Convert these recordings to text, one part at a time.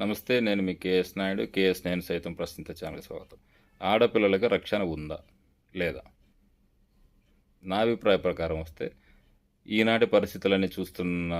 నమస్తే నేను మీ KS Naidu. KS నేను సైతం ప్రశ్నిత ఛానల్ స్వాగతం. ఆడపిల్లలకు రక్షణ ఉందా? లేదా? నా అభిప్రాయ ప్రకారం వస్తే ఈనాటి పరిస్థితులన్నీ చూస్తున్న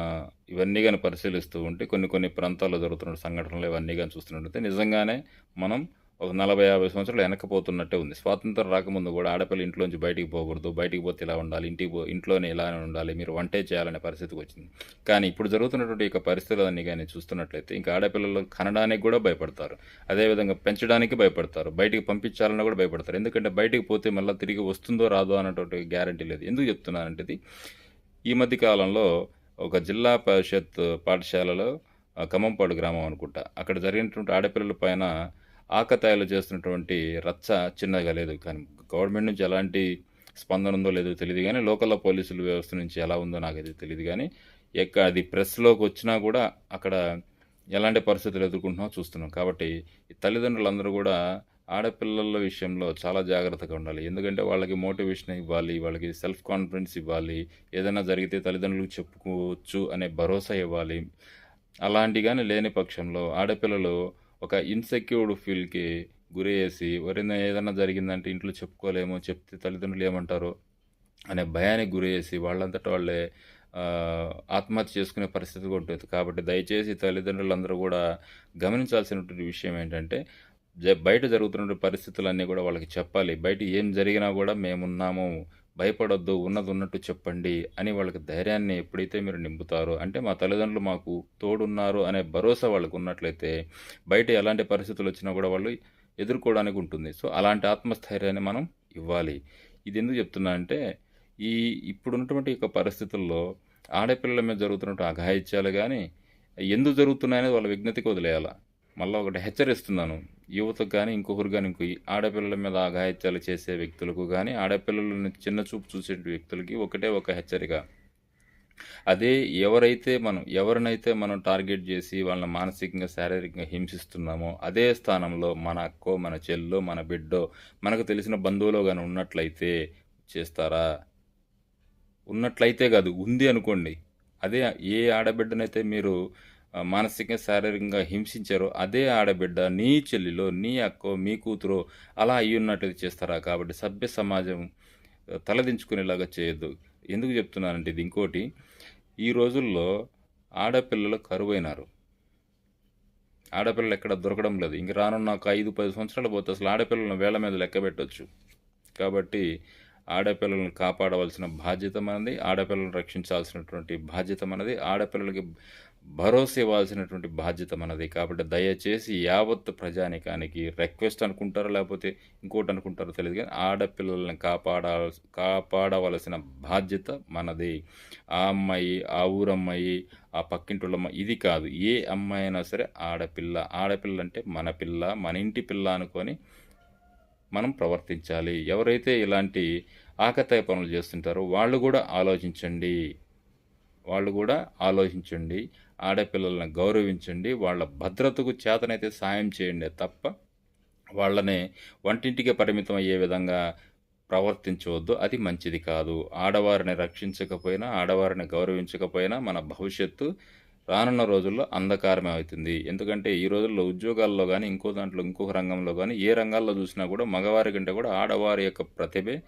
ఇవన్నీ కానీ పరిశీలిస్తూ ఉంటే కొన్ని కొన్ని ప్రాంతాల్లో జరుగుతున్న సంఘటనలు ఇవన్నీ కానీ చూస్తున్నట్లయితే నిజంగానే మనం ఒక నలభై యాభై సంవత్సరాలు వెనకపోతున్నట్టే ఉంది. స్వాతంత్రం రాకముందు కూడా ఆడపిల్ల ఇంట్లోంచి బయటికి పోకూడదు బయటికి పోతే ఇలా ఉండాలి ఇంటికి పో ఇంట్లోనే ఇలానే ఉండాలి మీరు వంటే చేయాలనే పరిస్థితికి వచ్చింది. కానీ ఇప్పుడు జరుగుతున్నటువంటి యొక్క పరిస్థితులన్నీ కానీ చూస్తున్నట్లయితే ఇంకా ఆడపిల్లలు కనడానికి కూడా భయపడతారు. అదేవిధంగా పెంచడానికి భయపడతారు. బయటికి పంపించాలన్నా కూడా భయపడతారు. ఎందుకంటే బయటికి పోతే మళ్ళీ తిరిగి వస్తుందో రాదో అన్నటువంటి గ్యారంటీ లేదు. ఎందుకు చెప్తున్నానంటే ఇది ఈ మధ్య కాలంలో ఒక జిల్లా పరిషత్ పాఠశాలలో ఖమ్మంపాడు గ్రామం అనుకుంటా అక్కడ జరిగినటువంటి ఆడపిల్లల పైన ఆకతాయిలు చేస్తున్నటువంటి రచ్చ చిన్నగా లేదు. కానీ గవర్నమెంట్ నుంచి ఎలాంటి స్పందన ఉందో లేదో తెలియదు కానీ లోకల్ పోలీసుల వ్యవస్థ నుంచి ఎలా ఉందో నాకైతే తెలియదు కానీ ఎక్క అది ప్రెస్లోకి వచ్చినా కూడా అక్కడ ఎలాంటి పరిస్థితులు ఎదుర్కొంటున్నామో చూస్తున్నాం. కాబట్టి తల్లిదండ్రులందరూ కూడా ఆడపిల్లల విషయంలో చాలా జాగ్రత్తగా ఉండాలి. ఎందుకంటే వాళ్ళకి మోటివేషన్ ఇవ్వాలి వాళ్ళకి సెల్ఫ్ కాన్ఫిడెన్స్ ఇవ్వాలి ఏదైనా జరిగితే తల్లిదండ్రులకు చెప్పుకోవచ్చు అనే భరోసా ఇవ్వాలి. అలాంటి కానీ లేని పక్షంలో ఆడపిల్లలు ఒక ఇన్సెక్యూర్డ్ ఫీల్కి గురయ్యేసి ఎవరైనా ఏదైనా జరిగిందంటే ఇంట్లో చెప్పుకోలేమో చెప్తే తల్లిదండ్రులు ఏమంటారో? అనే భయానికి గురయ్యేసి వాళ్ళంతటా వాళ్ళే ఆత్మహత్య చేసుకునే పరిస్థితి కూడా ఉంటుంది కాబట్టి దయచేసి తల్లిదండ్రులందరూ కూడా గమనించాల్సినటువంటి విషయం ఏంటంటే బయట జరుగుతున్న పరిస్థితులన్నీ కూడా వాళ్ళకి చెప్పాలి. బయట ఏం జరిగినా కూడా మేమున్నాము భయపడొద్దు ఉన్నది ఉన్నట్టు చెప్పండి అని వాళ్ళకి ధైర్యాన్ని ఎప్పుడైతే మీరు నింపుతారో అంటే మా తల్లిదండ్రులు మాకు తోడున్నారు అనే భరోసా వాళ్ళకు ఉన్నట్లయితే బయట ఎలాంటి పరిస్థితులు వచ్చినా కూడా వాళ్ళు ఎదుర్కోవడానికి ఉంటుంది. సో అలాంటి ఆత్మస్థైర్యాన్ని మనం ఇవ్వాలి. ఇది ఎందుకు చెప్తున్నా అంటే ఈ ఇప్పుడున్నటువంటి యొక్క పరిస్థితుల్లో ఆడపిల్లల మీద జరుగుతున్నటువంటి అఘాయిత్యాలు కానీ ఎందుకు జరుగుతున్నాయనేది వాళ్ళ విజ్ఞతకి వదిలేయాలి. మళ్ళీ ఒకటి హెచ్చరిస్తున్నాను. యువతకు కానీ ఇంకొకరు కానీ ఇంకో ఆడపిల్లల మీద అఘాయిత్యాలు చేసే వ్యక్తులకు కానీ ఆడపిల్లలను చిన్న చూపు చూసే వ్యక్తులకి ఒకటే ఒక హెచ్చరిక. అదే ఎవరైతే మనం ఎవరినైతే మనం టార్గెట్ చేసి వాళ్ళని మానసికంగా శారీరకంగా హింసిస్తున్నామో అదే స్థానంలో మన అక్కో మన చెల్లో మన బిడ్డో మనకు తెలిసిన బంధువులో కానీ ఉన్నట్లయితే చేస్తారా? ఉన్నట్లయితే కాదు ఉంది అనుకోండి. అదే ఏ ఆడబిడ్డనైతే మీరు మానసికంగా శారీరకంగా హింసించారో అదే ఆడబిడ్డ నీ చెల్లిలో నీ అక్కో మీ కూతురో అలా అయి ఉన్నట్టు చేస్తారా? కాబట్టి సభ్య సమాజం తలదించుకునేలాగా చేయొద్దు. ఎందుకు చెప్తున్నానంటే ఇది ఇంకోటి. ఈ రోజుల్లో ఆడపిల్లలు కరువైనారు. ఆడపిల్లలు ఎక్కడ దొరకడం లేదు. ఇంక రానున్న ఒక ఐదు పది సంవత్సరాలు పోతే అసలు ఆడపిల్లలను వేల మీద లెక్క పెట్టవచ్చు కాబట్టి ఆడపిల్లలను కాపాడవలసిన బాధ్యత మనది ఆడపిల్లలను రక్షించాల్సినటువంటి బాధ్యత మనది. ఆడపిల్లలకి భరోసా ఇవ్వాల్సినటువంటి బాధ్యత మనది. కాబట్టి దయచేసి యావత్ ప్రజానికానికి రిక్వెస్ట్ అనుకుంటారో లేకపోతే ఇంకోటి అనుకుంటారో తెలియదు కానీ ఆడపిల్లల్ని కాపాడాల్ కాపాడవలసిన బాధ్యత మనది. ఆ అమ్మాయి ఆ ఊరమ్మాయి ఆ పక్కింటుళ్ళమ్మ ఇది కాదు. ఏ అమ్మాయి అయినా సరే ఆడపిల్ల. ఆడపిల్ల అంటే మన పిల్ల మన ఇంటి పిల్ల అనుకొని మనం ప్రవర్తించాలి. ఎవరైతే ఇలాంటి ఆకతాయి పనులు చేస్తుంటారో వాళ్ళు కూడా ఆలోచించండి. వాళ్ళు కూడా ఆలోచించండి. ఆడపిల్లలను గౌరవించండి వాళ్ళ భద్రతకు చేతనైతే సాయం చేయండి తప్ప వాళ్ళని వంటింటికే పరిమితం అయ్యే విధంగా ప్రవర్తించవద్దు. అది మంచిది కాదు. ఆడవారిని రక్షించకపోయినా ఆడవారిని గౌరవించకపోయినా మన భవిష్యత్తు రానున్న రోజుల్లో అంధకారమే అవుతుంది. ఎందుకంటే ఈ రోజుల్లో ఉద్యోగాల్లో కానీ ఇంకో దాంట్లో ఇంకొక రంగంలో కానీ ఏ రంగాల్లో చూసినా కూడా మగవారి కంటే కూడా ఆడవారి యొక్క ప్రతిభే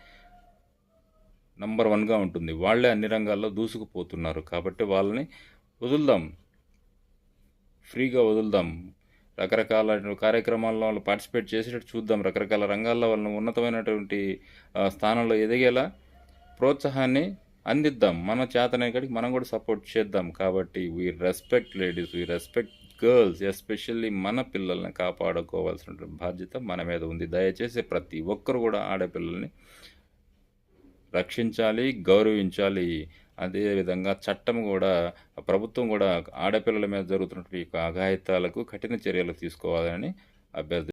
నంబర్ వన్గా ఉంటుంది. వాళ్ళే అన్ని రంగాల్లో దూసుకుపోతున్నారు. కాబట్టి వాళ్ళని వదులుదాం. ఫ్రీగా వదులుదాం. రకరకాల కార్యక్రమాల్లో వాళ్ళు పార్టిసిపేట్ చేసేటట్టు చూద్దాం. రకరకాల రంగాల్లో వాళ్ళని ఉన్నతమైనటువంటి స్థానంలో ఎదిగేలా ప్రోత్సాహాన్ని అందిద్దాం. మన చేతనే కాడికి మనం కూడా సపోర్ట్ చేద్దాం. కాబట్టి we respect ladies we respect girls especially మన పిల్లల్ని కాపాడుకోవాల్సిన బాధ్యత మన మీద ఉంది. దయచేసి ప్రతి ఒక్కరు కూడా ఆడపిల్లల్ని రక్షించాలి గౌరవించాలి. అదేవిధంగా చట్టం కూడా ప్రభుత్వం కూడా ఆడపిల్లల మీద జరుగుతున్నటువంటి ఈ అఘాయితాలకు కఠిన చర్యలు తీసుకోవాలని అభ్యర్థి